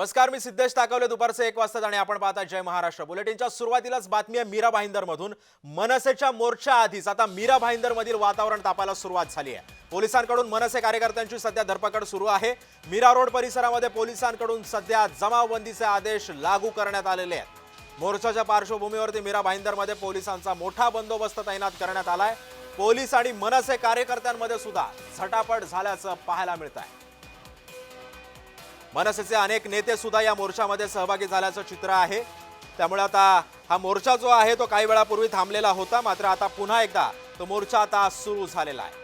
नमस्कार मी सिद्धेश ताकवले दुपारचे एक वाजता आणि आपण पाहता जय महाराष्ट्र. बुलेटिनच्या सुरुवातीलाच बातमी आहे मीरा भाईंदर मधून मनसेच्या मोर्चा आधीच. आता मीरा भाईंदर मधील वातावरण तापायला सुरुवात झाली आहे. पोलिसांकडून मनसे कार्यकर्त्यांची सध्या धरपकड सुरू आहे. मीरा रोड परिसरामध्ये पोलिसांकडून सध्या जमावबंदीचे आदेश लागू करण्यात आलेले आहेत. मोर्चाच्या पार्श्वभूमीवरती मीरा भाईंदरमध्ये पोलिसांचा मोठा बंदोबस्त तैनात करण्यात आलाय. पोलीस आणि मनसे कार्यकर्त्यांमध्ये सुद्धा झटापट झाल्याचं पाहायला मिळत आहे मनसेचे अनेक नेते सुद्धा या मोर्चामध्ये सहभागी झाल्याचं चित्र आहे. त्यामुळे आता हा मोर्चा जो आहे तो काही वेळापूर्वी थांबलेला होता मात्र आता पुन्हा एकदा तो मोर्चा आता सुरू झालेला आहे.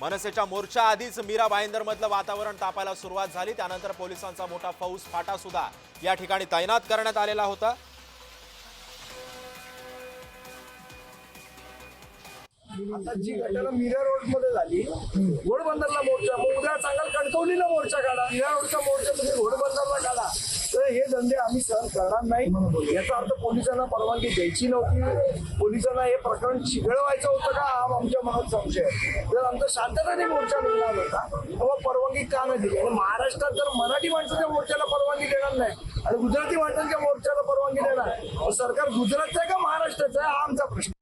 मनसेच्या मोर्चा आधीच मीरा भाईंदरमधलं वातावरण तापायला सुरुवात झाली. त्यानंतर पोलिसांचा मोठा फौज फाटा सुद्धा या ठिकाणी तैनात करण्यात आलेला होता. आता जी घटना मीरा रोडमध्ये झाली घोडबंदरला मोर्चा मग उद्या सांगाल कणकवलीला मोर्चा काढा मीरा रोडचा मोर्चा तुम्ही घोडबंदरला काढा. तर हे धंदे आम्ही सहन करणार नाही. याचा अर्थ पोलिसांना परवानगी द्यायची नव्हती. पोलिसांना हे प्रकरण चिघळवायचं होतं का? हा आमच्या मनात संशय जर आमचा शांततेने मोर्चा निघणार होता तेव्हा परवानगी का नाही दिली? आणि महाराष्ट्रात जर मराठी माणसाच्या मोर्चाला परवानगी देणार नाही आणि गुजराती माणसांच्या मोर्चाला परवानगी देणार सरकार गुजरातचं आहे का महाराष्ट्राचं आहे? हा आमचा प्रश्न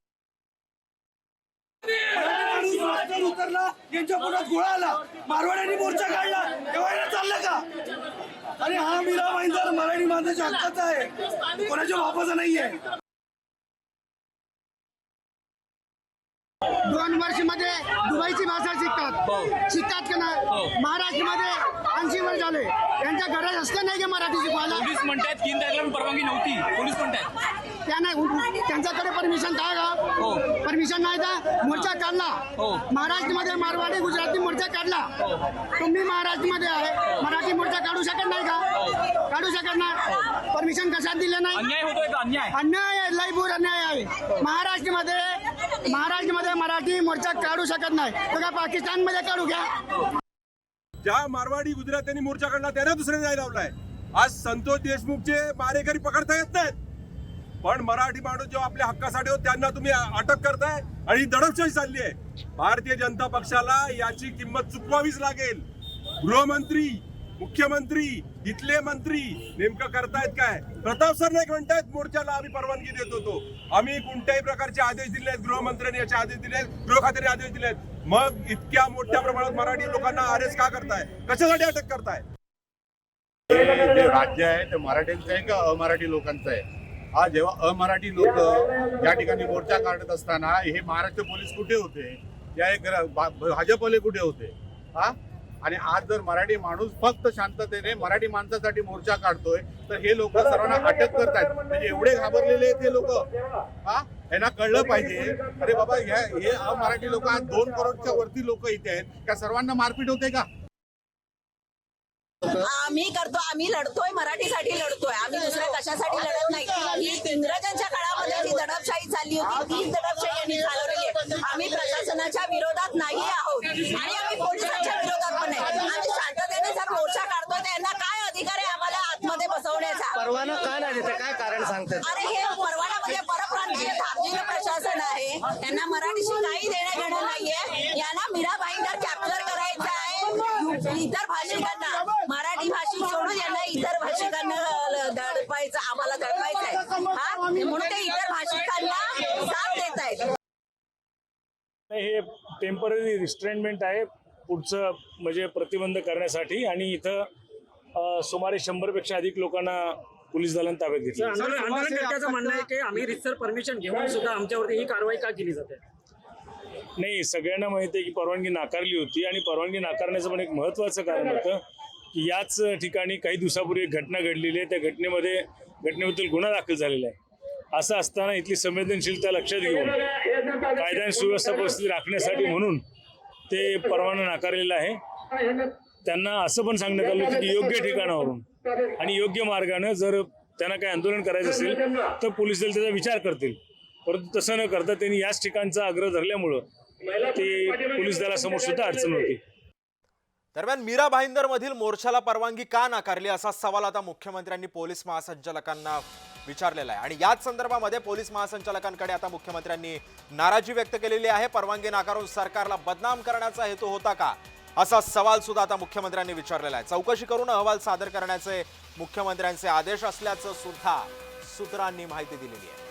माणूस रस्त्यावर उतरला यांच्या पोटात गोळा आला. मारवाड्यांनी मोर्चा काढला. एवढ्या चाललं का? आणि हा मीरा भाईंदर मराठी माणसाच्या हक्काचा आहे. कोणाच्या बापाचा नाहीये. दोन वर्षमध्ये दुबईची भाषा शिकतात. शिकतात का नाही? महाराष्ट्रामध्ये ऐंशी वर्ष झाले. यांच्या घरात असतं नाही का मराठी शिकवायला? पोलीस म्हणतात तीन तारखेला परवानगी नव्हती. पोलीस म्हणतात त्यांना त्यांच्याकडे परमिशन काय हो. का परमिशन नाही का मोर्चा काढला. हो. महाराष्ट्रामध्ये मारवाडी गुजराती मोर्चा काढला. तुम्ही महाराष्ट्रामध्ये आहे. मराठी मोर्चा काढू शकत नाही का? काढू शकत नाही. परमिशन कशात दिलं नाही? अन्याय होतोय का? अन्याय. अन्याय लयपूर अन्याय आहे. महाराष्ट्रामध्ये महाराष्ट्रमध्ये मराठी मोर्चा काढू शकत नाही. तर का पाकिस्तानमध्ये काढू घ्या. ज्या मारवाडी गुजरात्यांनी मोर्चा काढला त्यांना दुसऱ्या जाय लावलाय. आज संतोष देशमुखचे मारेकरी पकडता येत नाहीत. पण मराठी माणूस जो आपल्या हक्कासाठी होत त्यांना तुम्ही अटक करताय आणि ही दडपशाही चालली आहे. भारतीय जनता पक्षाला याची किंमत चुकवावीच लागेल. गृहमंत्री मुख्यमंत्री इथले मंत्री नेमकं करतायत काय? प्रताप सर नाईक म्हणतायत मोर्चाला आम्ही परवानगी देत होतो. आम्ही कोणत्याही प्रकारचे आदेश दिले आहेत गृहमंत्र्यांनी याचे आदेश दिले आहेत गृह खात्याने आदेश दिले आहेत मग इतक्या मोठ्या प्रमाणात मराठी लोकांना अरेस्ट का करताय? कशासाठी अटक करताय? हे जे राज्य आहे ते मराठ्यांचं आहे का अमराठी लोकांचं आहे? हा जेव्हा अमराठी लोक या ठिकाणी मोर्चा काढत असताना हे महाराष्ट्र पोलीस कुठे होते? या एक भाजपवाले कुठे होते? हा? आणि आज जर मराठी माणूस फक्त शांततेने मराठी माणसासाठी मोर्चा काढतोय तर हे लोक सर्वांना अटक करतायत. म्हणजे एवढे घाबरलेले आहेत हे लोक. हा? यांना कळलं पाहिजे. अरे बाबा ह्या हे अमराठी लोक आज दोन करोडच्या वरती लोक इथे आहेत. त्या सर्वांना मारपीट होते का? आम्ही करतो आम्ही लढतोय मराठीसाठी आम्ही दुसऱ्या कशासाठी लढत नाही ही इंग्रजांच्या काळामध्ये जी दडपशाही चालली होती तीच दडपशाही यांनी चालवलेली आहे आम्ही प्रशासनाच्या विरोधात नाही आहोत आणि आम्ही पोलिसांच्या विरोधात पण नाही आम्ही शांततेने जर मोर्चा काढतोय तर यांना काय अधिकार आहे आम्हाला आतमध्ये बसवण्याचा परवाना का नाही देते काय कारण सांगतात अरे हे परवाना म्हणजे परप्रांतीय धार्जिक प्रशासन आहे त्यांना मराठीशी काही देणं घेणं नाहीये. यांना मीरा भाईंदर कॅप्चर करायचं आहे. इतर भाषिकांना मराठी भाषिक सोडून यांना इतर भाषिकांना दडपायचं आम्हाला दडपायचं आहे हा म्हणून ते इतर भाषिकांना साथ देत आहेत हे टेंपररी रिस्ट्रेनमेंट आहे पुढचं म्हणजे प्रतिबंध करण्यासाठी. आणि इथं सुमारे शंभरपेक्षा अधिक लोकांना पोलीस दलाने ताब्यात घेतलं. आंदोलनकर्त्याचं म्हणणं आहे की आम्ही रितसर परमिशन घेऊन सुद्धा आमच्यावरती ही कारवाई का केली जाते? नाही सगळ्यांना माहिती आहे की परवानगी नाकारली होती आणि परवानगी नाकारण्याचं पण एक महत्त्वाचं कारण होतं की याच ठिकाणी काही दिवसापूर्वी एक घटना घडलेली आहे. त्या घटनेमध्ये घटनेबद्दल गुन्हा दाखल झालेला आहे. असं असताना इथली संवेदनशीलता लक्षात घेऊन कायदा आणि सुव्यवस्था परिस्थिती राखण्यासाठी म्हणून ते परवाना नाकारलेला आहे. त्यांना असं पण सांगण्यात आलं होतं की योग्य ठिकाणावरून आणि योग्य मार्गानं जर त्यांना काही आंदोलन करायचं असेल तर पोलीस दल त्याचा विचार करतील. परंतु तसं न करता त्यांनी याच ठिकाणचा आग्रह धरल्यामुळं ते पोलीस दलासमोर सुद्धा अडचण होती. दरम्यान मीरा भाईंदर मधील मोर्चाला परवानगी का नाकारली असा सवाल आता मुख्यमंत्र्यांनी पोलीस महासंचालकांना विचारलेला आहे. आणि याच संदर्भामध्ये पोलीस महासंचालकांकडे आता मुख्यमंत्र्यांनी नाराजी व्यक्त केलेली आहे. परवानगी नाकारून सरकारला बदनाम करण्याचा हेतू होता का? असा सवाल सुद्धा आता मुख्यमंत्र्यांनी विचारलेला आहे. चौकशी करून अहवाल सादर करण्याचे मुख्यमंत्र्यांचे आदेश असल्याचं सुद्धा सूत्रांनी माहिती दिलेली आहे.